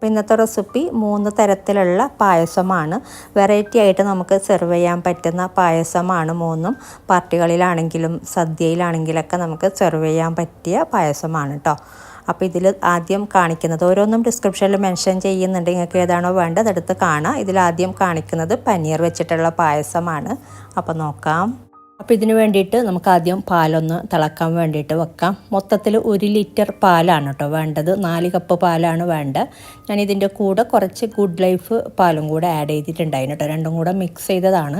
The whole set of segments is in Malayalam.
അപ്പോൾ ഇന്നത്തെ റെസിപ്പി മൂന്ന് തരത്തിലുള്ള പായസമാണ്. വെറൈറ്റി ആയിട്ട് നമുക്ക് സെർവ് ചെയ്യാൻ പറ്റുന്ന പായസമാണ് മൂന്നും. പാർട്ടികളിലാണെങ്കിലും സദ്യയിലാണെങ്കിലൊക്കെ നമുക്ക് സെർവ് ചെയ്യാൻ പറ്റിയ പായസമാണ് കേട്ടോ അപ്പോൾ ഇതിൽ ആദ്യം കാണിക്കുന്നത് ഓരോന്നും ഡിസ്ക്രിപ്ഷനിൽ മെൻഷൻ ചെയ്യുന്നുണ്ട്. നിങ്ങൾക്ക് ഏതാണോ വേണ്ടത് അടുത്ത് കാണാം. ഇതിൽ ആദ്യം കാണിക്കുന്നത് പനീർ വെച്ചിട്ടുള്ള പായസമാണ്. അപ്പോൾ നോക്കാം. അപ്പോൾ ഇതിന് വേണ്ടിയിട്ട് നമുക്ക് ആദ്യം പാലൊന്ന് തിളക്കാൻ വേണ്ടിയിട്ട് വെക്കാം. മൊത്തത്തിൽ ഒരു ലിറ്റർ പാലാണ് കേട്ടോ വേണ്ടത്. നാല് കപ്പ് പാലാണ് വേണ്ടത്. ഞാൻ ഇതിന്റെ കൂടെ കുറച്ച് ഗുഡ് ലൈഫ് പാലും കൂടെ ആഡ് ചെയ്തിട്ടുണ്ടായിരുന്നു കേട്ടോ. രണ്ടും കൂടെ മിക്സ് ചെയ്തതാണ്.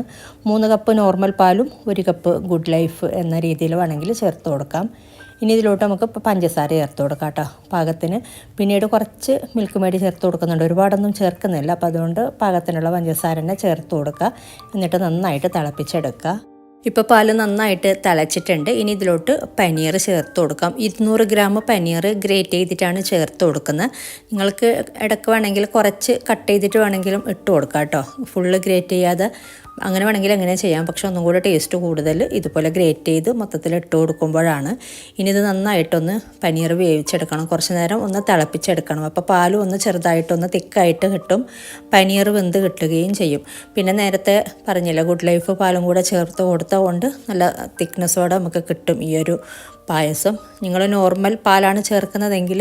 മൂന്ന് കപ്പ് നോർമൽ പാലും ഒരു കപ്പ് ഗുഡ് ലൈഫ് എന്ന രീതിയിൽ വേണമെങ്കിൽ ചേർത്ത് കൊടുക്കാം. ഇനി ഇതിലോട്ട് നമുക്ക് പഞ്ചസാര ചേർത്ത് കൊടുക്കാം കേട്ടോ. പാകത്തിന് പിന്നീട് കുറച്ച് മിൽക്ക് മേടി ചേർത്ത് കൊടുക്കുന്നുണ്ട്. ഒരുപാടൊന്നും ചേർക്കുന്നില്ല. അപ്പോൾ അതുകൊണ്ട് പാകത്തിനുള്ള പഞ്ചസാര തന്നെ ചേർത്ത് കൊടുക്കുക. എന്നിട്ട് നന്നായിട്ട് തിളപ്പിച്ചെടുക്കുക. ഇപ്പോൾ പാൽ നന്നായിട്ട് തിളച്ചിട്ടുണ്ട്. ഇനി ഇതിലോട്ട് പനീർ ചേർത്ത് കൊടുക്കാം. ഇരുന്നൂറ് ഗ്രാം പനീർ ഗ്രേറ്റ് ചെയ്തിട്ടാണ് ചേർത്ത് കൊടുക്കുന്നത്. നിങ്ങൾക്ക് ഇടയ്ക്ക് വേണമെങ്കിൽ കുറച്ച് കട്ട് ചെയ്തിട്ട് വേണമെങ്കിലും ഇട്ട് കൊടുക്കാം കേട്ടോ. ഫുള്ള് ഗ്രേറ്റ് ചെയ്യാതെ അങ്ങനെ വേണമെങ്കിൽ അങ്ങനെ ചെയ്യാം? പക്ഷെ ഒന്നും കൂടെ ടേസ്റ്റ് കൂടുതൽ ഇതുപോലെ ഗ്രേറ്റ് ചെയ്ത് മൊത്തത്തിൽ ഇട്ട് കൊടുക്കുമ്പോഴാണ് ഇനി ഇത് നന്നായിട്ടൊന്ന് പനീർ വേവിച്ചെടുക്കണം. കുറച്ച് നേരം ഒന്ന് തിളപ്പിച്ചെടുക്കണം. അപ്പോൾ പാലും ഒന്ന് ചെറുതായിട്ടൊന്ന് തിക്കായിട്ട് കിട്ടും. പനീർ വെന്ത് കിട്ടുകയും ചെയ്യും. പിന്നെ നേരത്തെ പറഞ്ഞില്ല ഗുഡ് ലൈഫ് പാലും കൂടെ ചേർത്ത് കൊടുത്തതുകൊണ്ട് നല്ല തിക്നെസ്സോടെ നമുക്ക് കിട്ടും ഈ ഒരു പായസം. നിങ്ങൾ നോർമൽ പാലാണ് ചേർക്കുന്നതെങ്കിൽ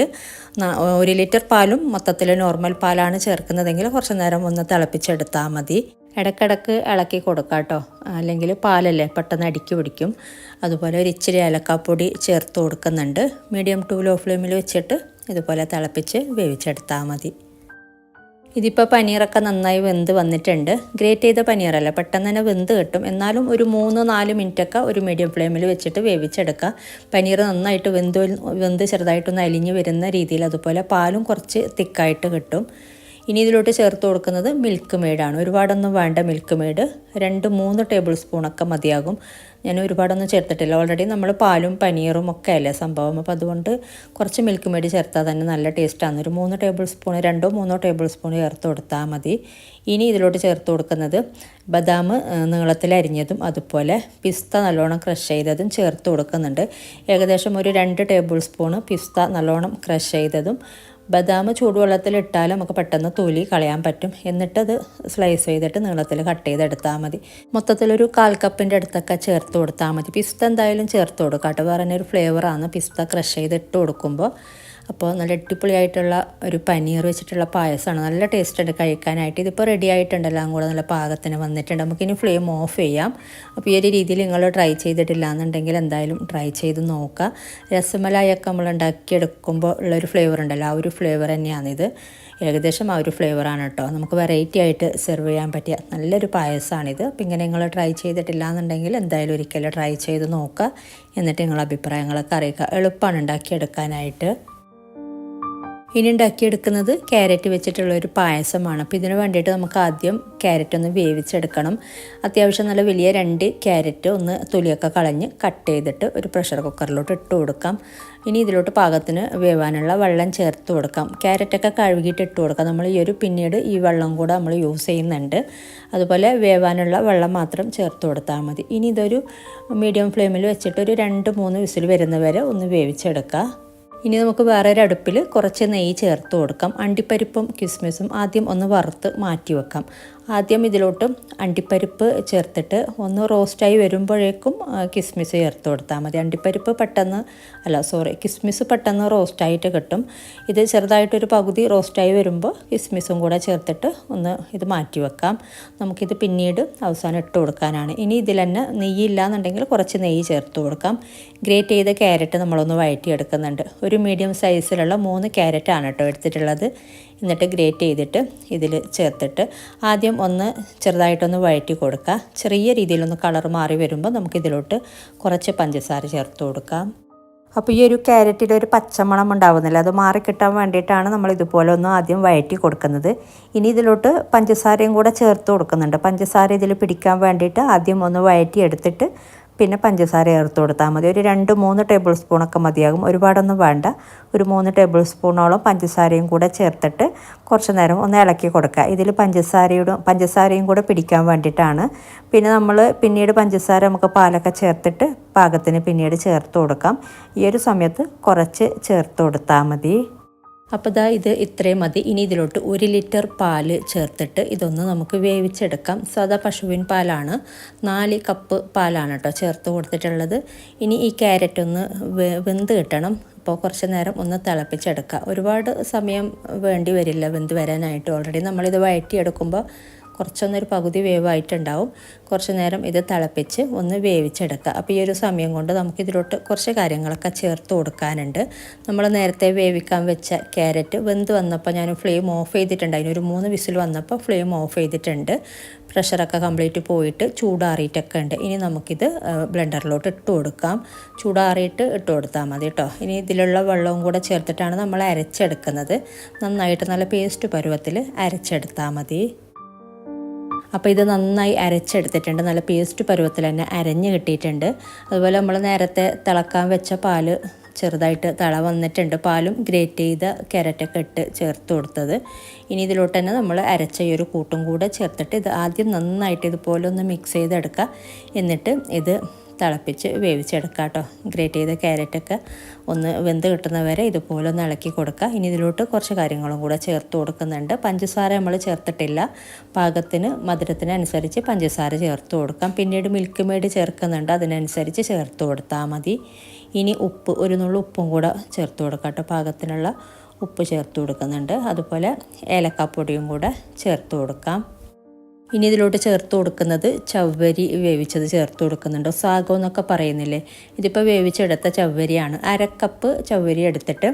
ഒരു ലിറ്റർ പാലും മൊത്തത്തിൽ നോർമൽ പാലാണ് ചേർക്കുന്നതെങ്കിൽ കുറച്ച് നേരം ഒന്ന് തിളപ്പിച്ചെടുത്താൽ മതി. ഇടയ്ക്കിടയ്ക്ക് ഇളക്കി കൊടുക്കാം കേട്ടോ. അല്ലെങ്കിൽ പാലല്ലേ പെട്ടെന്ന് അടിക്ക് പിടിക്കും. അതുപോലെ ഒരു ഇച്ചിരി ഏലക്കാപ്പൊടി ചേർത്ത് കൊടുക്കുന്നുണ്ട്. മീഡിയം ടു ലോ ഫ്ലെയിമിൽ വെച്ചിട്ട് ഇതുപോലെ തിളപ്പിച്ച് വേവിച്ചെടുത്താൽ മതി. ഇതിപ്പോൾ പനീറൊക്കെ നന്നായി വെന്ത് വന്നിട്ടുണ്ട്. ഗ്രേറ്റ് ചെയ്ത പനീറല്ല? പെട്ടെന്ന് തന്നെ വെന്ത് കിട്ടും. എന്നാലും ഒരു മൂന്ന് നാല് മിനിറ്റൊക്കെ ഒരു മീഡിയം ഫ്ലെയിമിൽ വെച്ചിട്ട് വേവിച്ചെടുക്കുക. പനീർ നന്നായിട്ട് വെന്ത് വെന്ത് ചെറുതായിട്ടൊന്ന് അലിഞ്ഞ് വരുന്ന രീതിയിൽ അതുപോലെ പാലും കുറച്ച് തിക്കായിട്ട് കിട്ടും. ഇനി ഇതിലോട്ട് ചേർത്ത് കൊടുക്കുന്നത് മിൽക്ക് മെയ്ഡാണ് ഒരുപാടൊന്നും വേണ്ട മിൽക്ക് മെയ്ഡ് രണ്ട് മൂന്ന് ടേബിൾ സ്പൂണൊക്കെ മതിയാകും. ഞാൻ ഒരുപാടൊന്നും ചേർത്തിട്ടില്ല. ഓൾറെഡി നമ്മൾ പാലും പനീറും ഒക്കെ അല്ലേ സംഭവം. അപ്പോൾ അതുകൊണ്ട് കുറച്ച് മിൽക്ക് മെയ്ഡ് ചേർത്താൽ തന്നെ നല്ല ടേസ്റ്റാണ് ഒരു മൂന്ന് ടേബിൾ സ്പൂൺ രണ്ടോ മൂന്നോ ടേബിൾ സ്പൂൺ ചേർത്ത് കൊടുത്താൽ മതി. ഇനി ഇതിലോട്ട് ചേർത്ത് കൊടുക്കുന്നത് ബദാം നീളത്തിൽ അരിഞ്ഞതും അതുപോലെ പിസ്ത നല്ലോണം ക്രഷ് ചെയ്തതും ചേർത്ത് കൊടുക്കുന്നുണ്ട്. ഏകദേശം ഒരു രണ്ട് ടേബിൾ സ്പൂണ് പിസ്ത നല്ലോണം ക്രഷ് ചെയ്തതും ബദാം ചൂടുവെള്ളത്തിൽ ഇട്ടാൽ നമുക്ക് പെട്ടെന്ന് തൊലി കളയാൻ പറ്റും. എന്നിട്ടത് സ്ലൈസ് ചെയ്തിട്ട് നീളത്തിൽ കട്ട് ചെയ്തെടുത്താൽ മതി. മൊത്തത്തിലൊരു കാൽ കപ്പിന്റെ അടുത്തൊക്കെ ചേർത്ത് കൊടുത്താൽ മതി. പിസ്ത എന്തായാലും ചേർത്ത് കൊടുക്കാം കേട്ടോ. ഒരു ഫ്ലേവറാണ് പിസ്ത ക്രഷ് ചെയ്തിട്ട് കൊടുക്കുമ്പോൾ അപ്പോൾ നല്ല അടിപൊളിയായിട്ടുള്ള ഒരു പനീർ വെച്ചിട്ടുള്ള പായസമാണ്. നല്ല ടേസ്റ്റ് ഉണ്ട് കഴിക്കാനായിട്ട്. ഇതിപ്പോൾ റെഡി എല്ലാം കൂടെ നല്ല പാകത്തിന് വന്നിട്ടുണ്ട്. നമുക്കിനി ഫ്ലെയിം ഓഫ് ചെയ്യാം. അപ്പോൾ ഈ ഒരു രീതിയിൽ നിങ്ങൾ ട്രൈ ചെയ്തിട്ടില്ല എന്നുണ്ടെങ്കിൽ എന്തായാലും ട്രൈ ചെയ്ത് നോക്കുക രസമലായൊക്കെ നമ്മൾ ഉണ്ടാക്കിയെടുക്കുമ്പോൾ ഉള്ളൊരു ഫ്ലേവർ ഉണ്ടല്ലോ. ആ ഒരു ഫ്ലേവർ തന്നെയാണിത് ഏകദേശം ആ ഒരു ഫ്ലേവറാണ് കേട്ടോ. നമുക്ക് വെറൈറ്റി ആയിട്ട് സെർവ് ചെയ്യാൻ പറ്റിയ നല്ലൊരു പായസമാണിത് അപ്പോൾ ഇങ്ങനെ നിങ്ങൾ ട്രൈ ചെയ്തിട്ടില്ല എന്നുണ്ടെങ്കിൽ എന്തായാലും ഒരിക്കലും ട്രൈ ചെയ്ത് നോക്കുക എന്നിട്ട് നിങ്ങളുടെ അഭിപ്രായങ്ങളൊക്കെ അറിയിക്കുക എളുപ്പമാണ് ഉണ്ടാക്കിയെടുക്കാനായിട്ട്. ഇനി ഉണ്ടാക്കിയെടുക്കുന്നത് ക്യാരറ്റ് വെച്ചിട്ടുള്ള ഒരു പായസമാണ്. അപ്പോൾ ഇതിന് വേണ്ടിയിട്ട് നമുക്ക് ആദ്യം ക്യാരറ്റ് ഒന്ന് വേവിച്ചെടുക്കണം. അത്യാവശ്യം നല്ല വലിയ രണ്ട് ക്യാരറ്റ് ഒന്ന് തൊലിയൊക്കെ കളഞ്ഞ് കട്ട് ചെയ്തിട്ട് ഒരു പ്രഷർ കുക്കറിലോട്ട് ഇട്ട് കൊടുക്കാം. ഇനി ഇതിലോട്ട് പാകത്തിന് വേവാനുള്ള വെള്ളം ചേർത്ത് കൊടുക്കാം. ക്യാരറ്റൊക്കെ കഴുകിയിട്ട് ഇട്ട് കൊടുക്കാം. നമ്മൾ ഈ ഒരു പിന്നീട് ഈ വെള്ളം കൂടെ നമ്മൾ യൂസ് ചെയ്യുന്നുണ്ട്. അതുപോലെ വേവാനുള്ള വെള്ളം മാത്രം ചേർത്ത് കൊടുത്താൽ മതി. ഇനി ഇതൊരു മീഡിയം ഫ്ലെയിമിൽ വെച്ചിട്ട് ഒരു രണ്ട് മൂന്ന് വിസിൽ വരുന്നവരെ ഒന്ന് വേവിച്ചെടുക്കുക ഇനി നമുക്ക് വേറൊരു അടുപ്പിൽ കുറച്ച് നെയ്യ് ചേർത്ത് കൊടുക്കാം. അണ്ടിപ്പരിപ്പും കിസ്മിസും ആദ്യം ഒന്ന് വറുത്ത് മാറ്റി വെക്കാം ആദ്യം ഇതിലോട്ട് അണ്ടിപ്പരിപ്പ് ചേർത്തിട്ട് ഒന്ന് റോസ്റ്റായി വരുമ്പോഴേക്കും കിസ്മിസ് ചേർത്ത് കൊടുത്താൽ മതി. അണ്ടിപ്പരിപ്പ് പെട്ടെന്ന് അല്ല സോറി കിസ്മിസ് പെട്ടെന്ന് റോസ്റ്റായിട്ട് കിട്ടും. ഇത് ചെറുതായിട്ടൊരു പകുതി റോസ്റ്റായി വരുമ്പോൾ കിസ്മിസും കൂടെ ചേർത്തിട്ട് ഒന്ന് ഇത് മാറ്റി വെക്കാം. നമുക്കിത് പിന്നീട് അവസാനം ഇട്ട് കൊടുക്കാനാണ്. ഇനി ഇതിൽ തന്നെ എന്നുണ്ടെങ്കിൽ കുറച്ച് നെയ്യ് ചേർത്ത് കൊടുക്കാം. ഗ്രേറ്റ് ചെയ്ത ക്യാരറ്റ് നമ്മളൊന്ന് വഴറ്റിയെടുക്കുന്നുണ്ട്. ഒരു മീഡിയം സൈസിലുള്ള മൂന്ന് ക്യാരറ്റാണ് കേട്ടോ എടുത്തിട്ടുള്ളത്. എന്നിട്ട് ഗ്രേറ്റ് ചെയ്തിട്ട് ഇതിൽ ചേർത്തിട്ട് ആദ്യം ഒന്ന് ചെറുതായിട്ടൊന്ന് വഴറ്റി കൊടുക്കുക. ചെറിയ രീതിയിലൊന്ന് കളർ മാറി വരുമ്പോൾ നമുക്കിതിലോട്ട് കുറച്ച് പഞ്ചസാര ചേർത്ത് കൊടുക്കാം. അപ്പോൾ ഈ ഒരു ക്യാരറ്റിൽ ഒരു പച്ചമണം ഉണ്ടാവുന്നില്ല. അത് മാറിക്കിട്ടാൻ വേണ്ടിയിട്ടാണ് നമ്മൾ ഇതുപോലെ ഒന്ന് ആദ്യം വഴറ്റി കൊടുക്കുന്നത്. ഇനി ഇതിലോട്ട് പഞ്ചസാരയും കൂടെ ചേർത്ത് കൊടുക്കുന്നുണ്ട്. പഞ്ചസാര ഇതിൽ പിടിക്കാൻ വേണ്ടിയിട്ട് ആദ്യം ഒന്ന് വഴറ്റി എടുത്തിട്ട് പിന്നെ പഞ്ചസാര ചേർത്ത് കൊടുത്താൽ മതി. ഒരു രണ്ട് മൂന്ന് ടേബിൾ സ്പൂണൊക്കെ മതിയാകും. ഒരുപാടൊന്നും വേണ്ട. ഒരു മൂന്ന് ടേബിൾ സ്പൂണോളം പഞ്ചസാരയും കൂടെ ചേർത്തിട്ട് കുറച്ച് നേരം ഒന്ന് ഇളക്കി കൊടുക്കുക. ഇതിൽ പഞ്ചസാരയുടെ പഞ്ചസാരയും കൂടെ പിടിക്കാൻ വേണ്ടിയിട്ടാണ്. പിന്നെ നമ്മൾ പിന്നീട് പഞ്ചസാര നമുക്ക് പാലൊക്കെ ചേർത്തിട്ട് പാകത്തിന് പിന്നീട് ചേർത്ത് കൊടുക്കാം. ഈ ഒരു സമയത്ത് കുറച്ച് ചേർത്ത് കൊടുത്താൽ മതി. അപ്പോൾ ദാ ഇത് ഇത്രയും മതി. ഇനി ഇതിലോട്ട് ഒരു ലിറ്റർ പാൽ ചേർത്തിട്ട് ഇതൊന്ന് നമുക്ക് വേവിച്ചെടുക്കാം. സാധാ പശുവിൻ പാലാണ്. നാല് കപ്പ് പാലാണ് കേട്ടോ ചേർത്ത് കൊടുത്തിട്ടുള്ളത്. ഇനി ഈ ക്യാരറ്റ് ഒന്ന് വെന്ത് കിട്ടണം. അപ്പോൾ കുറച്ച് നേരം ഒന്ന് തിളപ്പിച്ചെടുക്കുക ഒരുപാട് സമയം വേണ്ടി വരില്ല വെന്ത് വരാനായിട്ട്. ഓൾറെഡി നമ്മളിത് വഴറ്റിയെടുക്കുമ്പോൾ കുറച്ചൊന്നൊരു പകുതി വേവായിട്ടുണ്ടാവും. കുറച്ച് നേരം ഇത് തിളപ്പിച്ച് ഒന്ന് വേവിച്ചെടുക്കുക. അപ്പോൾ ഈ ഒരു സമയം കൊണ്ട് നമുക്ക് ഇതിലോട്ട് കുറച്ച് കാര്യങ്ങളൊക്കെ ചേർത്ത് കൊടുക്കാനുണ്ട്. നമ്മൾ നേരത്തെ വേവിക്കാൻ വെച്ച ക്യാരറ്റ് വെന്ത് വന്നപ്പോൾ ഞാൻ ഫ്ലെയിം ഓഫ് ചെയ്തിട്ടുണ്ട്. അതിനൊരു മൂന്ന് വിസിൽ വന്നപ്പോൾ ഫ്ലെയിം ഓഫ് ചെയ്തിട്ടുണ്ട്. പ്രഷറൊക്കെ കംപ്ലീറ്റ് പോയിട്ട് ചൂടാറിയിട്ടൊക്കെ ഉണ്ട്. ഇനി നമുക്കിത് ബ്ലെൻഡറിലോട്ട് ഇട്ട് കൊടുക്കാം. ചൂടാറിയിട്ട് ഇട്ട് കൊടുത്താൽ മതി കേട്ടോ. ഇനി ഇതിലുള്ള വെള്ളവും കൂടെ ചേർത്തിട്ടാണ് നമ്മൾ അരച്ചെടുക്കുന്നത്. നന്നായിട്ട് നല്ല പേസ്റ്റ് പരുവത്തിൽ അരച്ചെടുത്താൽ മതി. അപ്പോൾ ഇത് നന്നായി അരച്ചെടുത്തിട്ടുണ്ട്. നല്ല പേസ്റ്റ് പരുവത്തിൽ തന്നെ അരഞ്ഞ് കിട്ടിയിട്ടുണ്ട്. അതുപോലെ നമ്മൾ നേരത്തെ തിളക്കാൻ വെച്ച പാൽ ചെറുതായിട്ട് തള വന്നിട്ടുണ്ട്. പാലും ഗ്രേറ്റ് ചെയ്ത ക്യാരറ്റൊക്കെ ഇട്ട് ചേർത്ത് കൊടുത്തത്. ഇനി ഇതിലോട്ട് തന്നെ നമ്മൾ അരച്ച ഈ ഒരു കൂട്ടും കൂടെ ചേർത്തിട്ട് ഇത് ആദ്യം നന്നായിട്ട് ഇതുപോലെ ഒന്ന് മിക്സ് ചെയ്തെടുക്കുക. എന്നിട്ട് ഇത് തിളപ്പിച്ച് വേവിച്ചെടുക്കുക കേട്ടോ. ഗ്രേറ്റ് ചെയ്ത ക്യാരറ്റൊക്കെ ഒന്ന് വെന്ത് കിട്ടുന്നവരെ ഇതുപോലെ ഒന്ന് ഇളക്കി കൊടുക്കുക. ഇനി ഇതിലോട്ട് കുറച്ച് കാര്യങ്ങളും കൂടെ ചേർത്ത് കൊടുക്കുന്നുണ്ട്. പഞ്ചസാര നമ്മൾ ചേർത്തിട്ടില്ല. പാകത്തിന് മധുരത്തിനനുസരിച്ച് പഞ്ചസാര ചേർത്ത് കൊടുക്കാം. പിന്നീട് മിൽക്ക് മെയ്ഡ് ചേർക്കുന്നുണ്ട്. അതിനനുസരിച്ച് ചേർത്ത് കൊടുത്താൽ മതി. ഇനി ഉപ്പ് ഒരു നുള്ളു ഉപ്പും കൂടെ ചേർത്ത് കൊടുക്കാം കേട്ടോ. പാകത്തിനുള്ള ഉപ്പ് ചേർത്ത് കൊടുക്കുന്നുണ്ട്. അതുപോലെ ഏലക്കാപ്പൊടിയും കൂടെ ചേർത്ത് കൊടുക്കാം. ഇനി ഇതിലോട്ട് ചേർത്ത് കൊടുക്കുന്നത് ചവ്വരി വേവിച്ചത് ചേർത്ത് കൊടുക്കുന്നുണ്ട്. സാഗോ എന്നൊക്കെ പറയുന്നില്ലേ? ഇതിപ്പോൾ വേവിച്ചെടുത്ത ചവ്വരിയാണ്. അരക്കപ്പ് ചവ്വരി എടുത്തിട്ട്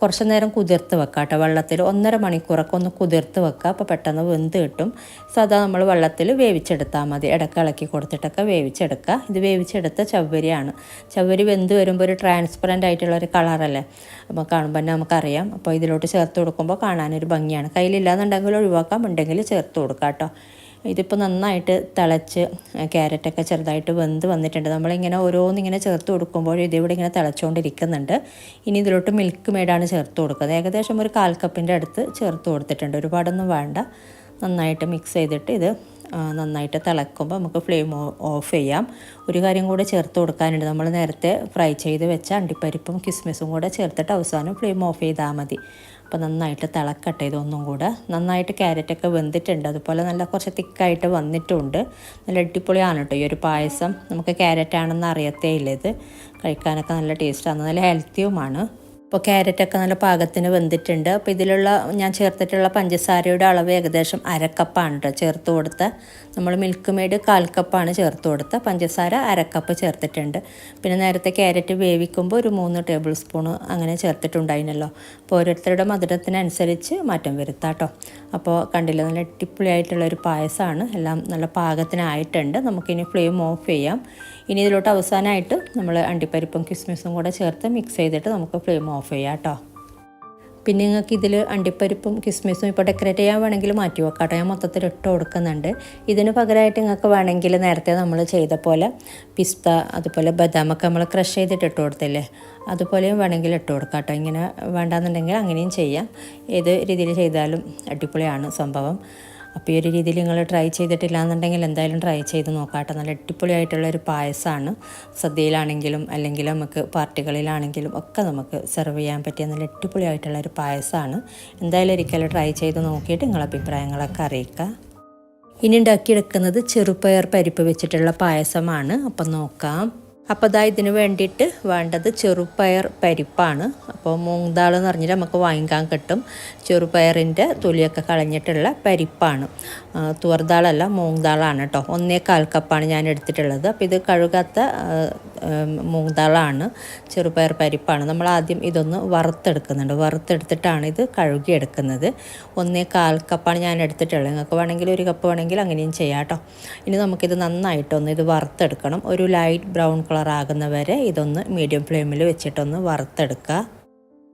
കുറച്ച് നേരം കുതിർത്ത് വെക്കുക കേട്ടോ. വെള്ളത്തിൽ ഒന്നര മണിക്കൂറൊക്കെ ഒന്ന് കുതിർത്ത് വെക്കുക അപ്പോൾ പെട്ടെന്ന് വെന്ത് കിട്ടും. സാധാ നമ്മൾ വെള്ളത്തിൽ വേവിച്ചെടുത്താൽ മതി. ഇടയ്ക്ക് ഇളക്കി കൊടുത്തിട്ടൊക്കെ വേവിച്ചെടുക്കുക ഇത് വേവിച്ചെടുത്ത ചവ്വരിയാണ്. ചവ്വരി വെന്ത് വരുമ്പോൾ ഒരു ട്രാൻസ്പെറന്റ് ആയിട്ടുള്ള ഒരു കളറല്ലേ അപ്പോൾ കാണുമ്പോൾ തന്നെ നമുക്കറിയാം. അപ്പോൾ ഇതിലോട്ട് ചേർത്ത് കൊടുക്കുമ്പോൾ കാണാനൊരു ഭംഗിയാണ്. കയ്യിലില്ലാന്നുണ്ടെങ്കിൽ ഒഴിവാക്കാം. ഉണ്ടെങ്കിൽ ചേർത്ത് കൊടുക്കാം കേട്ടോ. ഇതിപ്പോൾ നന്നായിട്ട് തിളച്ച് ക്യാരറ്റൊക്കെ ചെറുതായിട്ട് വെന്ത് വന്നിട്ടുണ്ട്. നമ്മളിങ്ങനെ ഓരോന്നിങ്ങനെ ചേർത്ത് കൊടുക്കുമ്പോൾ ഇതിവിടെ ഇങ്ങനെ തിളച്ചുകൊണ്ടിരിക്കുന്നുണ്ട് ഇനി ഇതിലോട്ട് മിൽക്ക് മേഡാണ് ചേർത്ത് കൊടുക്കുന്നത്. ഏകദേശം ഒരു കാൽ കപ്പിന്റെ അടുത്ത് ചേർത്ത് കൊടുത്തിട്ടുണ്ട്. ഒരുപാടൊന്നും വേണ്ട. നന്നായിട്ട് മിക്സ് ചെയ്തിട്ട് ഇത് നന്നായിട്ട് തിളക്കുമ്പോൾ നമുക്ക് ഫ്ലെയിം ഓഫ് ചെയ്യാം. ഒരു കാര്യം കൂടെ ചേർത്ത് കൊടുക്കാനുണ്ട്. നമ്മൾ നേരത്തെ ഫ്രൈ ചെയ്ത് വെച്ച അണ്ടിപ്പരിപ്പും കിസ്മിസും കൂടെ ചേർത്തിട്ട് അവസാനം ഫ്ലെയിം ഓഫ് ചെയ്താൽ മതി. അപ്പോൾ നന്നായിട്ട് തിളക്കട്ടെ ഇതൊന്നും കൂടെ. നന്നായിട്ട് ക്യാരറ്റൊക്കെ വെന്തിട്ടുണ്ട്. അതുപോലെ നല്ല കുറച്ച് തിക്കായിട്ട് വന്നിട്ടുണ്ട്. നല്ല അടിപൊളിയാണ് കേട്ടോ ഈ ഒരു പായസം. നമുക്ക് ക്യാരറ്റ് ആണെന്ന് അറിയത്തേ ഇല്ല ഇത്. കഴിക്കാനൊക്കെ നല്ല ടേസ്റ്റാണ് നല്ല ഹെൽത്തിയുമാണ് അപ്പോൾ ക്യാരറ്റൊക്കെ നല്ല പാകത്തിന് വെന്തിട്ടുണ്ട്. അപ്പോൾ ഇതിലുള്ള ഞാൻ ചേർത്തിട്ടുള്ള പഞ്ചസാരയുടെ അളവ് ഏകദേശം അരക്കപ്പാണ് കേട്ടോ ചേർത്ത് കൊടുത്ത. നമ്മൾ മിൽക്ക് മെയ്ഡ് കാൽ കപ്പാണ് ചേർത്ത് കൊടുത്ത. പഞ്ചസാര അരക്കപ്പ് ചേർത്തിട്ടുണ്ട്. പിന്നെ നേരത്തെ ക്യാരറ്റ് വേവിക്കുമ്പോൾ ഒരു മൂന്ന് ടേബിൾ സ്പൂൺ അങ്ങനെ ചേർത്തിട്ടുണ്ടായിരുന്നല്ലോ അപ്പോൾ ഓരോരുത്തരുടെ മധുരത്തിനനുസരിച്ച് മാറ്റം വരുത്താം കേട്ടോ അപ്പോൾ കണ്ടില്ല നല്ല അടിപൊളിയായിട്ടുള്ള ഒരു പായസമാണ് എല്ലാം നല്ല പാകത്തിനായിട്ടുണ്ട്. നമുക്കിനി ഫ്ലെയിം ഓഫ് ചെയ്യാം. ഇനി ഇതിലോട്ട് അവസാനമായിട്ട് നമ്മൾ അണ്ടിപ്പരിപ്പും കിസ്മിസും കൂടെ ചേർത്ത് മിക്സ് ചെയ്തിട്ട് നമുക്ക് ഫ്ലെയിം ഓഫ് ചെയ്യാം കേട്ടോ പിന്നെ നിങ്ങൾക്ക് ഇതിൽ അണ്ടിപ്പരിപ്പും കിസ്മിസും ഇപ്പോൾ ഡെക്കറേറ്റ് ചെയ്യാൻ വേണമെങ്കിൽ മാറ്റി വെക്കാം കേട്ടോ ഞാൻ മൊത്തത്തിൽ ഇട്ട് കൊടുക്കുന്നുണ്ട്. ഇതിന് പകരമായിട്ട് നിങ്ങൾക്ക് വേണമെങ്കിൽ നേരത്തെ നമ്മൾ ചെയ്ത പോലെ പിസ്ത അതുപോലെ ബദാമൊക്കെ നമ്മൾ ക്രഷ് ചെയ്തിട്ട് ഇട്ട് കൊടുത്തില്ലേ? അതുപോലെയും വേണമെങ്കിൽ ഇട്ട് കൊടുക്കാം കേട്ടോ ഇങ്ങനെ വേണ്ടാന്നുണ്ടെങ്കിൽ അങ്ങനെയും ചെയ്യാം. ഏത് രീതിയിൽ ചെയ്താലും അടിപൊളിയാണ് സംഭവം. അപ്പോൾ ഈ ഒരു രീതിയിൽ നിങ്ങൾ ട്രൈ ചെയ്തിട്ടില്ല എന്നുണ്ടെങ്കിൽ എന്തായാലും ട്രൈ ചെയ്ത് നോക്കാട്ടെ. നല്ല അടിപൊളിയായിട്ടുള്ള ഒരു പായസമാണ് സദ്യയിലാണെങ്കിലും അല്ലെങ്കിൽ നമുക്ക് പാർട്ടികളിലാണെങ്കിലും ഒക്കെ നമുക്ക് സെർവ് ചെയ്യാൻ പറ്റിയ നല്ല അടിപൊളിയായിട്ടുള്ള ഒരു പായസമാണ് എന്തായാലും ഒരിക്കലും ട്രൈ ചെയ്ത് നോക്കിയിട്ട് നിങ്ങളെ അഭിപ്രായങ്ങളൊക്കെ അറിയിക്കുക. ഇനി ഉണ്ടാക്കിയെടുക്കുന്നത് ചെറുപയർ പരിപ്പ് വെച്ചിട്ടുള്ള പായസമാണ്. അപ്പം നോക്കാം. അപ്പോൾ അതാ ഇതിന് വേണ്ടിയിട്ട് വേണ്ടത് ചെറുപയർ പരിപ്പാണ്. അപ്പോൾ മൂങ്താൾ എന്ന് പറഞ്ഞിട്ട് നമുക്ക് വാങ്ങിക്കാൻ കിട്ടും. ചെറുപയറിന്റെ തൊലിയൊക്കെ കളഞ്ഞിട്ടുള്ള പരിപ്പാണ്. തുവർദാളല്ല മൂങ്താളാണ് കേട്ടോ. ഒന്നേ കാൽ കപ്പാണ് ഞാൻ എടുത്തിട്ടുള്ളത്. അപ്പോൾ ഇത് കഴുകാത്ത മൂങ്താളാണ് ചെറുപയർ പരിപ്പാണ്. നമ്മൾ ആദ്യം ഇതൊന്ന് വറുത്തെടുക്കുന്നുണ്ട്. വറുത്തെടുത്തിട്ടാണ് ഇത് കഴുകിയെടുക്കുന്നത്. ഒന്നേ കാൽ കപ്പാണ് ഞാൻ എടുത്തിട്ടുള്ളത്. നിങ്ങൾക്ക് വേണമെങ്കിൽ ഒരു കപ്പ് വേണമെങ്കിൽ അങ്ങനെയും ചെയ്യാം കേട്ടോ. ഇനി നമുക്കിത് നന്നായിട്ടൊന്ന് ഇത് വറുത്തെടുക്കണം. ഒരു ലൈറ്റ് ബ്രൗൺ കളർ ആകുന്നവരെ ഇതൊന്ന് മീഡിയം ഫ്ലെയിമിൽ വെച്ചിട്ടൊന്ന് വറുത്തെടുക്കുക.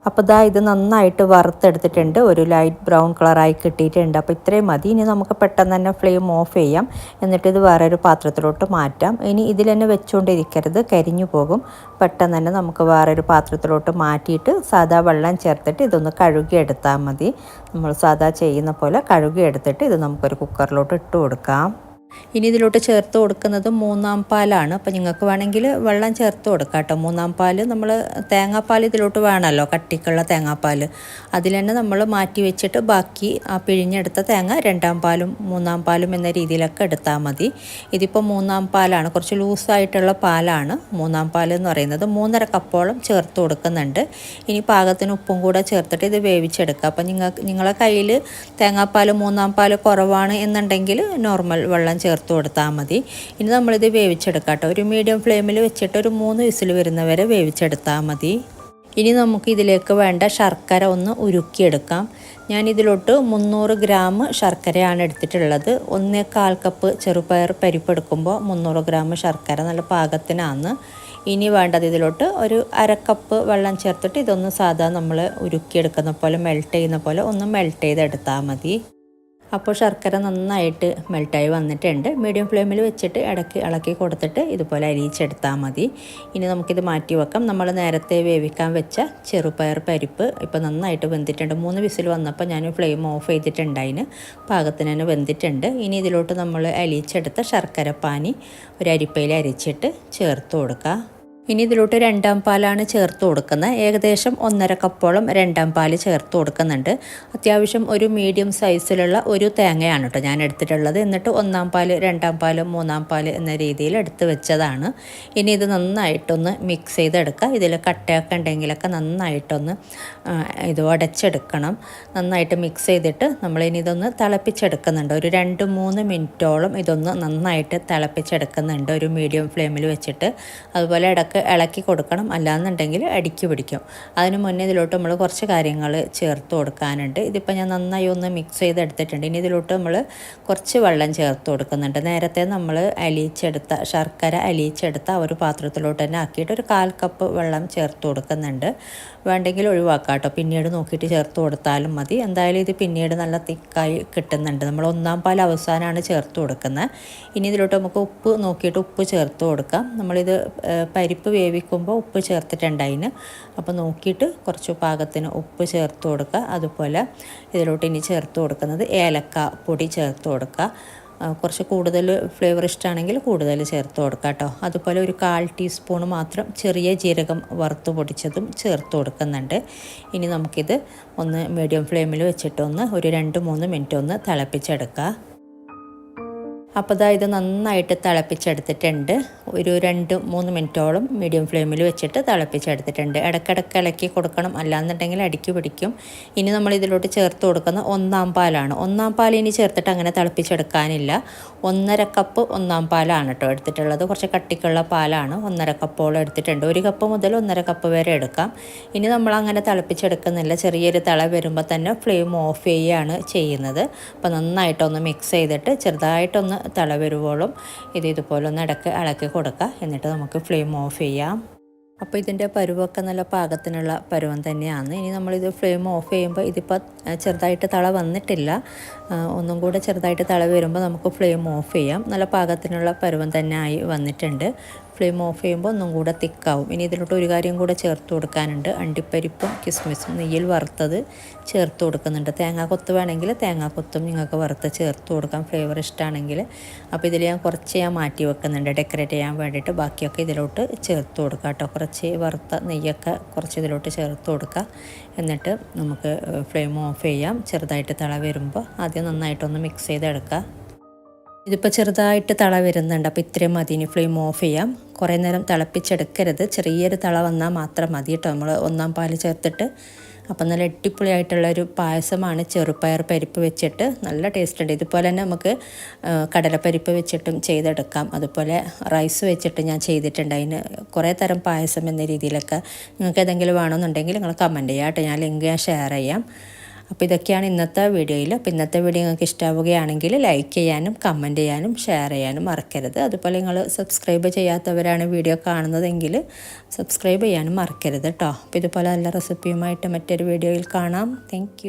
അപ്പോൾ ഇതാ ഇത് നന്നായിട്ട് വറുത്തെടുത്തിട്ടുണ്ട്. ഒരു ലൈറ്റ് ബ്രൗൺ കളറായി കിട്ടിയിട്ടുണ്ട്. അപ്പോൾ ഇത്രയും മതി. ഇനി നമുക്ക് പെട്ടെന്ന് തന്നെ ഫ്ലെയിം ഓഫ് ചെയ്യാം. എന്നിട്ട് ഇത് വേറൊരു പാത്രത്തിലോട്ട് മാറ്റാം. ഇനി ഇതിൽ തന്നെ വെച്ചുകൊണ്ടിരിക്കരുത് കരിഞ്ഞു പോകും. പെട്ടെന്ന് തന്നെ നമുക്ക് വേറൊരു പാത്രത്തിലോട്ട് മാറ്റിയിട്ട് സാധാ വെള്ളം ചേർത്തിട്ട് ഇതൊന്ന് കഴുകിയെടുത്താൽ മതി. നമ്മൾ സാധാ ചെയ്യുന്ന പോലെ കഴുകിയെടുത്തിട്ട് ഇത് നമുക്കൊരു കുക്കറിലോട്ട് ഇട്ട് കൊടുക്കാം. ഇനി ഇതിലോട്ട് ചേർത്ത് കൊടുക്കുന്നത് മൂന്നാം പാലാണ്. അപ്പോൾ നിങ്ങൾക്ക് വേണമെങ്കിൽ വെള്ളം ചേർത്ത് കൊടുക്കാം കേട്ടോ. മൂന്നാം പാൽ നമ്മൾ തേങ്ങാപ്പാൽ ഇതിലോട്ട് വേണമല്ലോ കട്ടിക്കുള്ള തേങ്ങാപ്പാൽ അതിൽ തന്നെ നമ്മൾ മാറ്റി വെച്ചിട്ട് ബാക്കി ആ പിഴിഞ്ഞെടുത്ത തേങ്ങ രണ്ടാം പാലും മൂന്നാം പാലും എന്ന രീതിയിലൊക്കെ എടുത്താൽ മതി. ഇതിപ്പോൾ മൂന്നാം പാലാണ് കുറച്ച് ലൂസായിട്ടുള്ള പാലാണ് മൂന്നാം പാൽ എന്ന് പറയുന്നത്. മൂന്നര കപ്പോളം ചേർത്ത് കൊടുക്കുന്നുണ്ട്. ഇനി പാകത്തിന് ഉപ്പും കൂടെ ചേർത്തിട്ട് ഇത് വേവിച്ചെടുക്കുക അപ്പോൾ നിങ്ങൾക്ക് നിങ്ങളെ കയ്യിൽ തേങ്ങാപ്പാൽ മൂന്നാം പാൽ കുറവാണ് എന്നുണ്ടെങ്കിൽ നോർമൽ വെള്ളം ചേർത്ത് കൊടുത്താൽ മതി. ഇനി നമ്മളിത് വേവിച്ചെടുക്കാം ഒരു മീഡിയം ഫ്ലെയിമിൽ വെച്ചിട്ട് ഒരു മൂന്ന് വിസിൽ വരുന്നവരെ വേവിച്ചെടുത്താൽ മതി. ഇനി നമുക്ക് ഇതിലേക്ക് വേണ്ട ശർക്കര ഒന്ന് ഉരുക്കിയെടുക്കാം. ഞാൻ ഇതിലോട്ട് മുന്നൂറ് ഗ്രാം ശർക്കരയാണ് എടുത്തിട്ടുള്ളത്. ഒന്നേകാൽ കപ്പ് ചെറുപയർ പരിപ്പ് എടുക്കുമ്പോൾ മുന്നൂറ് ഗ്രാം ശർക്കര നല്ല പാകത്തിനാണ് ഇനി വേണ്ടത് ഇതിലോട്ട് ഒരു അരക്കപ്പ് വെള്ളം ചേർത്തിട്ട് ഇതൊന്ന് സാധാ നമ്മൾ ഉരുക്കിയെടുക്കുന്ന പോലെ മെൽറ്റ് ചെയ്യുന്ന പോലെ ഒന്ന് മെൽറ്റ് ചെയ്തെടുത്താൽ മതി. അപ്പോൾ ശർക്കര നന്നായിട്ട് മെൽട്ടായി വന്നിട്ടുണ്ട്. മീഡിയം ഫ്ലെയിമിൽ വെച്ചിട്ട് ഇടയ്ക്ക് ഇളക്കി കൊടുത്തിട്ട് ഇതുപോലെ അരിയിച്ചെടുത്താൽ മതി. ഇനി നമുക്കിത് മാറ്റി വെക്കാം. നമ്മൾ നേരത്തെ വേവിക്കാൻ വെച്ച ചെറുപയർ പരിപ്പ് ഇപ്പോൾ നന്നായിട്ട് വെന്തിട്ടുണ്ട്. മൂന്ന് വിസിൽ വന്നപ്പോൾ ഞാൻ ഫ്ലെയിം ഓഫ് ചെയ്തിട്ടുണ്ടായിന് പാകത്തിന് തന്നെ വെന്തിട്ടുണ്ട്. ഇനി ഇതിലോട്ട് നമ്മൾ അലിയിച്ചെടുത്ത ശർക്കര പാനി ഒരു അരിപ്പയിൽ അരിച്ചിട്ട് ചേർത്ത് കൊടുക്കുക ഇനി ഇതിലോട്ട് രണ്ടാം പാലാണ് ചേർത്ത് കൊടുക്കുന്നത്. ഏകദേശം ഒന്നര കപ്പോളം രണ്ടാം പാൽ ചേർത്ത് കൊടുക്കുന്നുണ്ട്. അത്യാവശ്യം ഒരു മീഡിയം സൈസിലുള്ള ഒരു തേങ്ങയാണ് കേട്ടോ ഞാൻ എടുത്തിട്ടുള്ളത്. എന്നിട്ട് ഒന്നാം പാൽ രണ്ടാം പാൽ മൂന്നാം പാൽ എന്ന രീതിയിൽ എടുത്ത് വെച്ചതാണ്. ഇനി ഇത് നന്നായിട്ടൊന്ന് മിക്സ് ചെയ്തെടുക്കുക. ഇതിൽ കട്ടയൊക്കെ ഉണ്ടെങ്കിലൊക്കെ നന്നായിട്ടൊന്ന് ഇത് ഉടച്ചെടുക്കണം നന്നായിട്ട് മിക്സ് ചെയ്തിട്ട് നമ്മളിനി ഇതൊന്ന് തിളപ്പിച്ചെടുക്കുന്നുണ്ട്. ഒരു രണ്ട് മൂന്ന് മിനിറ്റോളം ഇതൊന്ന് നന്നായിട്ട് തിളപ്പിച്ചെടുക്കുന്നുണ്ട്. ഒരു മീഡിയം ഫ്ലെയിമിൽ വെച്ചിട്ട്. അതുപോലെ ഇടയ്ക്ക് ഇളക്കി കൊടുക്കണം. അല്ലാന്നുണ്ടെങ്കിൽ അടിക്ക് പിടിക്കും. അതിന് മുന്നേ ഇതിലോട്ട് നമ്മൾ കുറച്ച് കാര്യങ്ങൾ ചേർത്ത് കൊടുക്കാനുണ്ട്. ഇതിപ്പോൾ ഞാൻ നന്നായി ഒന്ന് മിക്സ് ചെയ്തെടുത്തിട്ടുണ്ട്. ഇനി ഇതിലോട്ട് നമ്മൾ കുറച്ച് വെള്ളം ചേർത്ത് കൊടുക്കുന്നുണ്ട്. നേരത്തെ നമ്മൾ അലിയിച്ചെടുത്ത ശർക്കര അലിയിച്ചെടുത്ത ഒരു പാത്രത്തിലോട്ട് തന്നെ ആക്കിയിട്ട് ഒരു കാൽ കപ്പ് വെള്ളം ചേർത്ത് കൊടുക്കുന്നുണ്ട്. വേണ്ടെങ്കിൽ ഒഴിവാക്കാം കേട്ടോ. പിന്നീട് നോക്കിയിട്ട് ചേർത്ത് കൊടുത്താലും മതി. എന്തായാലും ഇത് പിന്നീട് നല്ല തിക്കായി കിട്ടുന്നുണ്ട്. നമ്മൾ ഒന്നാം പാൽ അവസാനമാണ് ചേർത്ത് കൊടുക്കുന്നത്. ഇനി ഇതിലോട്ട് നമുക്ക് ഉപ്പ് നോക്കിയിട്ട് ഉപ്പ് ചേർത്ത് കൊടുക്കാം. നമ്മളിത് പരിപ്പ് വേവിക്കുമ്പോൾ ഉപ്പ് ചേർത്തിട്ടുണ്ട് അതിന് അപ്പോൾ നോക്കിയിട്ട് കുറച്ച് പാകത്തിന് ഉപ്പ് ചേർത്ത് കൊടുക്കുക. അതുപോലെ ഇതിലോട്ട് ഇനി ചേർത്ത് കൊടുക്കുന്നത് ഏലക്ക പൊടി ചേർത്ത് കൊടുക്കുക. കുറച്ച് കൂടുതൽ ഫ്ലേവർ ഇഷ്ടമാണെങ്കിൽ കൂടുതൽ ചേർത്ത് കൊടുക്കുക കേട്ടോ. അതുപോലെ ഒരു കാൽ ടീസ്പൂൺ മാത്രം ചെറിയ ജീരകം വറുത്ത് പൊടിച്ചതും ചേർത്ത് കൊടുക്കുന്നുണ്ട്. ഇനി നമുക്കിത് ഒന്ന് മീഡിയം ഫ്ലെയിമിൽ വെച്ചിട്ടൊന്ന് ഒരു രണ്ട് മൂന്ന് മിനിറ്റ് ഒന്ന് തിളപ്പിച്ചെടുക്കുക. അപ്പോൾ ഇതാ ഇത് നന്നായിട്ട് തിളപ്പിച്ചെടുത്തിട്ടുണ്ട്. ഒരു രണ്ട് മൂന്ന് മിനിറ്റോളം മീഡിയം ഫ്ലെയിമിൽ വെച്ചിട്ട് തിളപ്പിച്ചെടുത്തിട്ടുണ്ട്. ഇടയ്ക്കിടയ്ക്ക് ഇളക്കി കൊടുക്കണം. അല്ലാന്നുണ്ടെങ്കിൽ അടിക്ക് പിടിക്കും. ഇനി നമ്മൾ ഇതിലോട്ട് ചേർത്ത് കൊടുക്കുന്ന ഒന്നാം പാലാണ്. ഒന്നാം പാൽ ഇനി ചേർത്തിട്ട് അങ്ങനെ തിളപ്പിച്ചെടുക്കാനില്ല. ഒന്നര കപ്പ് ഒന്നാം പാലാണ് കേട്ടോ എടുത്തിട്ടുള്ളത്. കുറച്ച് കട്ടിക്കുള്ള പാലാണ് ഒന്നര കപ്പോളം എടുത്തിട്ടുണ്ട്. ഒരു കപ്പ് മുതൽ ഒന്നര കപ്പ് വരെ എടുക്കാം. ഇനി നമ്മൾ അങ്ങനെ തിളപ്പിച്ചെടുക്കുന്നില്ല. ചെറിയൊരു തിള വരുമ്പോൾ തന്നെ ഫ്ലെയിം ഓഫ് ചെയ്യുകയാണ് ചെയ്യുന്നത്. അപ്പോൾ നന്നായിട്ടൊന്ന് മിക്സ് ചെയ്തിട്ട് ചെറുതായിട്ടൊന്ന് തിള ഇത് ഇതുപോലെ ഒന്ന് ഇടയ്ക്ക് ഇളക്കി കൊടുക്കുക. എന്നിട്ട് നമുക്ക് ഫ്ലെയിം ഓഫ് ചെയ്യാം. അപ്പോൾ ഇതിന്റെ പരുവൊക്കെ നല്ല പാകത്തിനുള്ള പരുവം തന്നെയാണ്. ഇനി നമ്മളിത് ഫ്ലെയിം ഓഫ് ചെയ്യുമ്പോൾ ഇതിപ്പോൾ ചെറുതായിട്ട് തള വന്നിട്ടില്ല. ഒന്നും കൂടെ ചെറുതായിട്ട് തള വരുമ്പോൾ നമുക്ക് ഫ്ലെയിം ഓഫ് ചെയ്യാം. നല്ല പാകത്തിനുള്ള പരുവം തന്നെ ആയി വന്നിട്ടുണ്ട്. ഫ്ലെയിം ഓഫ് ചെയ്യുമ്പോൾ ഒന്നും കൂടെ തിക്കാവും. ഇനി ഇതിലോട്ട് ഒരു കാര്യം കൂടെ ചേർത്ത് കൊടുക്കാനുണ്ട്. അണ്ടിപ്പരിപ്പും കിസ്മിസും നെയ്യിൽ വറുത്തത് ചേർത്ത് കൊടുക്കുന്നുണ്ട്. തേങ്ങാക്കൊത്ത് വേണമെങ്കിൽ തേങ്ങാക്കൊത്തും നിങ്ങൾക്ക് വറുത്ത് ചേർത്ത് കൊടുക്കാം. ഫ്ലേവർ ഇഷ്ടമാണെങ്കിൽ അപ്പോൾ ഇതിൽ ഞാൻ കുറച്ച് ഞാൻ മാറ്റി വെക്കുന്നുണ്ട്. ഡെക്കറേറ്റ് ചെയ്യാൻ വേണ്ടിയിട്ട് ബാക്കിയൊക്കെ ഇതിലോട്ട് ചേർത്ത് കൊടുക്കുക കേട്ടോ. കുറച്ച് വറുത്ത നെയ്യൊക്കെ കുറച്ച് ഇതിലോട്ട് ചേർത്ത് കൊടുക്കുക എന്നിട്ട് നമുക്ക് ഫ്ലെയിം ഓഫ് ചെയ്യാം. ചെറുതായിട്ട് തള വരുമ്പോൾ ആദ്യം നന്നായിട്ടൊന്ന് മിക്സ് ചെയ്തെടുക്കുക ഇതിപ്പോൾ ചെറുതായിട്ട് തള വരുന്നുണ്ട്. അപ്പോൾ ഇത്രയും മതി. ഇനി ഫ്ലെയിം ഓഫ് ചെയ്യാം. കുറേ നേരം തിളപ്പിച്ചെടുക്കരുത്. ചെറിയൊരു തള വന്നാൽ മാത്രം മതി കേട്ടോ നമ്മൾ ഒന്നാം പാൽ ചേർത്തിട്ട് അപ്പം നല്ല അടിപൊളിയായിട്ടുള്ള ഒരു പായസമാണ്. ചെറുപയർ പരിപ്പ് വെച്ചിട്ട് നല്ല ടേസ്റ്റ് ഉണ്ട്. ഇതുപോലെ തന്നെ നമുക്ക് കടലപ്പരിപ്പ് വെച്ചിട്ടും ചെയ്തെടുക്കാം. അതുപോലെ റൈസ് വെച്ചിട്ട് ഞാൻ ചെയ്തിട്ടുണ്ട്. അതിന് കുറേ തരം പായസം എന്ന രീതിയിലൊക്കെ നിങ്ങൾക്ക് ഏതെങ്കിലും വേണമെന്നുണ്ടെങ്കിൽ നിങ്ങൾ കമന്റ് ചെയ്യാം കേട്ടോ ഞാൻ ലിങ്ക് ഞാൻ ഷെയർ ചെയ്യാം. അപ്പോൾ ഇതൊക്കെയാണ് ഇന്നത്തെ വീഡിയോയിൽ. അപ്പോൾ ഇന്നത്തെ വീഡിയോ നിങ്ങൾക്ക് ഇഷ്ടമാവുകയാണെങ്കിൽ ലൈക്ക് ചെയ്യാനും കമന്റ് ചെയ്യാനും ഷെയർ ചെയ്യാനും മറക്കരുത്. അതുപോലെ നിങ്ങൾ സബ്സ്ക്രൈബ് ചെയ്യാത്തവരാണ് വീഡിയോ കാണുന്നതെങ്കിൽ സബ്സ്ക്രൈബ് ചെയ്യാനും മറക്കരുത് കേട്ടോ അപ്പോൾ ഇതുപോലെ നല്ല റെസിപ്പിയുമായിട്ട് മറ്റൊരു വീഡിയോയിൽ കാണാം. താങ്ക്